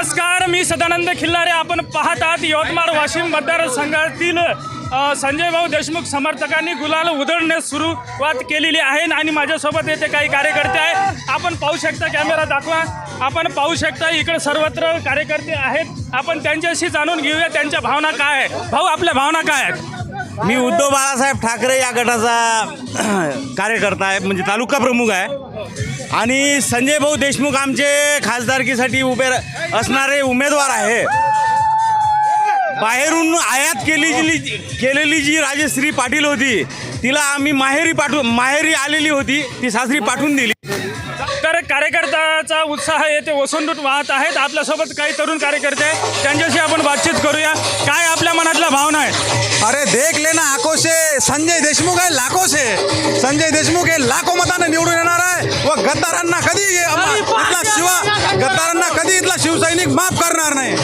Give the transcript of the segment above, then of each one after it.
नमस्कार मी सदानंद खिल्लारे. आपण पाहत आहात यवतमाळ वाशिम मतदारसंघातील संजय भाऊ देशमुख समर्थकांनी गुलाल उधळण्यास सुरुवात केलेली आहे आणि माझ्यासोबत येथे काही कार्यकर्ते आहेत. आपण पाहू शकता कॅमेरा दाखवा. आपण पाहू शकता इकडे सर्वत्र कार्यकर्ते आहेत. आपण त्यांच्याशी जाणून घेऊया त्यांच्या भावना काय आहे भाऊ आपल्या भावना काय आहेत? मी उद्धव बाळासाहेब ठाकरे या गटाचा कार्यकर्ता आहे. म्हणजे तालुका प्रमुख आहे. आणि संजय भाऊ देशमुख आमचे खासदारकीसाठी उभे असणारे उमेदवार आहे. बाहेरून आयात केलेली केलेली जी राजश्री पाटील होती तिला आम्ही माहेरी पाठवू माहेरी आलेली होती ती सासरी पाठवून दिली. तर कार्यकर्त्याचा उत्साह येथे ओसंडून वाहत आहेत. आपल्यासोबत काही तरुण कार्यकर्ते आहेत. त्यांच्याशी आपण बातचीत करूया. काय आपल्या मनातल्या भावना आहे अरे देख लेना आंखों से संजय देशमुख आहे लाखो से संजय देशमुख हे लाखो मताने निवडून येणार आहे व गद्दारांना कधी इथला शिवा गद्दारांना कधी इथला शिवसैनिक माफ करणार नाही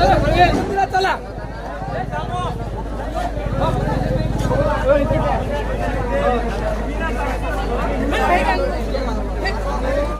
चला चला